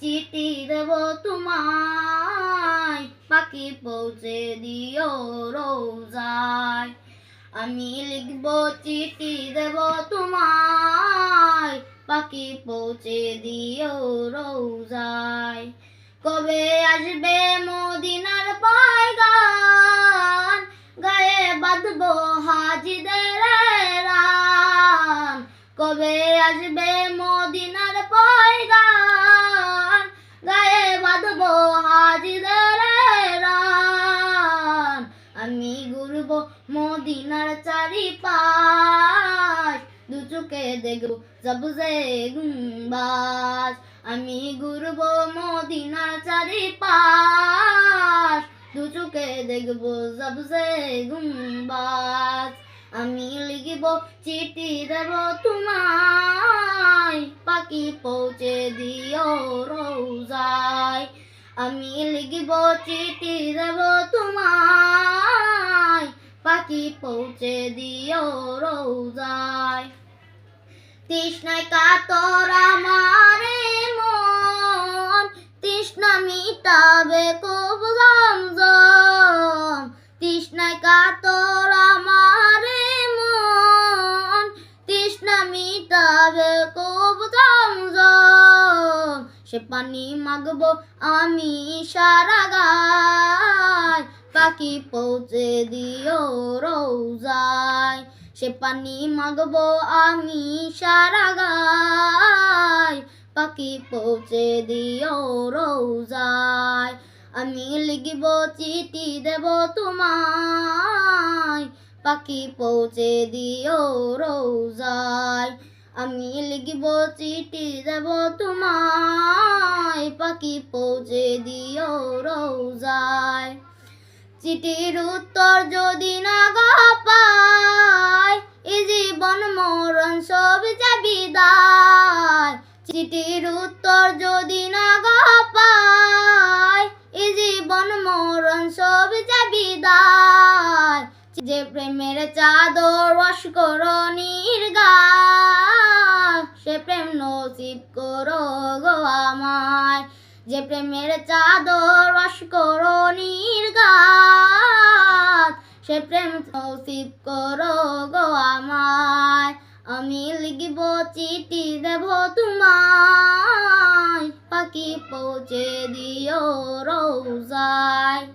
চিঠি দেব তোমায়, পাখি পৌঁছে দিও রোজায়। আমি লিখব চিঠি দেব তোমায়, পাখি পৌঁছে দিও রোজায়। কবে আসবে মদিনার পয়গান গায়ে বাঁধবো হাজিদের রান কবে আসবে মদিনার পয়গান গায়ে বাঁধবো হাজিদের রান আমি ঘুরবো মদিনার চারিপাশ, দু চোখে দেখব সবজে গুম্বাজ আমি ঘুরবো মদিনার চারিপাশ, দু চোখে দেখব সবজে গুম্বাজ আমি লিখিব চিঠি দেব তোমায়, পাখি পৌঁছে দিও রোজায় আমি লিখিব চিঠি দেব তোমায়। পাখি পৌঁছে দিও রোজায়। তৃষ্ণায় কাতর আমারে মন। তৃষ্ণা মিটাবে কব জমজম। তৃষ্ণায় কাতর আমারে মন। তৃষ্ণা মিটাবে সে পানি মাগবো আমি সারা গায় পাখি পৌঁছে দিও রোজায়। সে পানি মাগবো আমি সারা গায় পাখি পৌঁছে দিও রোজায়। আমি লিখিব চিঠি দেব তোমায়। পাখি পৌঁছে দিও রোজায়। আমি লিখিব চিঠি দেব তোমায়, পাখি পৌঁছে দিও রোজায়। চিঠির উত্তর যদি না গা পায় এ জীবন মরণ সব যাবি দায় চিঠির উত্তর যদি চাদর রস করো নির্গায় সে প্রেম নসিব করো গো আমায়। যে প্রেমের চাদর রস করো নির্গাত সে প্রেম নসিব করো গো আমায়। আমি লিখিব চিঠি দেব তোমায়। পাখি পৌঁছে দিও রোজায়।